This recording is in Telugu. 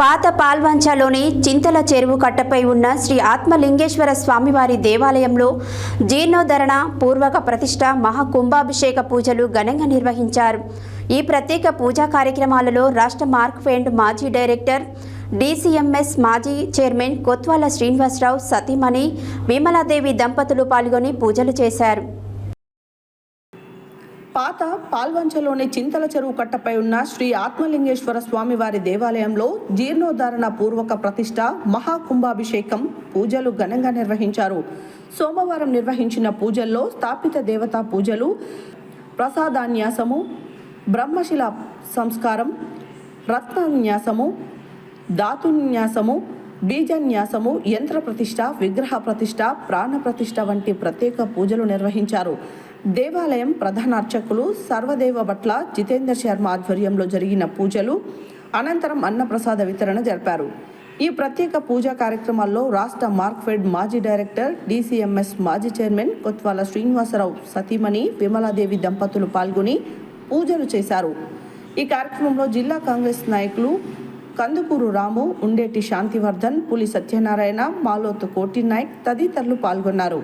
పాత పాల్వంచలోని చింతల చెరువు కట్టపై ఉన్న శ్రీ ఆత్మలింగేశ్వర స్వామివారి దేవాలయంలో జీర్ణోద్ధరణ పూర్వక ప్రతిష్ట మహాకుంభాభిషేక పూజలు ఘనంగా నిర్వహించారు. ఈ ప్రత్యేక పూజా కార్యక్రమాలలో రాష్ట్ర మార్క్ ఫెండ్ మాజీ డైరెక్టర్ డీసీఎంఎస్ మాజీ చైర్మన్ కొత్వాల శ్రీనివాసరావు సతీమణి విమలాదేవి దంపతులు పాల్గొని పూజలు చేశారు. పాత పాల్వంచలోని చింతల చెరువు కట్టపై ఉన్న శ్రీ ఆత్మలింగేశ్వర స్వామివారి దేవాలయంలో జీర్ణోద్ధరణ పూర్వక ప్రతిష్ట మహాకుంభాభిషేకం పూజలు ఘనంగా నిర్వహించారు. సోమవారం నిర్వహించిన పూజల్లో స్థాపిత దేవతా పూజలు ప్రసాదాన్యాసము బ్రహ్మశిల సంస్కారం రత్నన్యాసము ధాతున్యాసము బీజన్యాసము యంత్ర ప్రతిష్ట విగ్రహ ప్రతిష్ట ప్రాణ ప్రతిష్ట వంటి ప్రత్యేక పూజలు నిర్వహించారు. దేవాలయం ప్రధాన అర్చకులు సర్వదేవ భట్ల జితేందర్ శర్మ ఆధ్వర్యంలో జరిగిన పూజలు అనంతరం అన్నప్రసాద వితరణ జరిపారు. ఈ ప్రత్యేక పూజా కార్యక్రమాల్లో రాష్ట్ర మార్క్ఫెడ్ మాజీ డైరెక్టర్ డీసీఎంఎస్ మాజీ చైర్మన్ కొత్వాల శ్రీనివాసరావు సతీమణి విమలాదేవి దంపతులు పాల్గొని పూజలు చేశారు. ఈ కార్యక్రమంలో జిల్లా కాంగ్రెస్ నాయకులు కందుకూరు రాము ఉండేటి శాంతివర్ధన్ పులి సత్యనారాయణ మాలోతు కోటి నాయక్ తదితరులు పాల్గొన్నారు.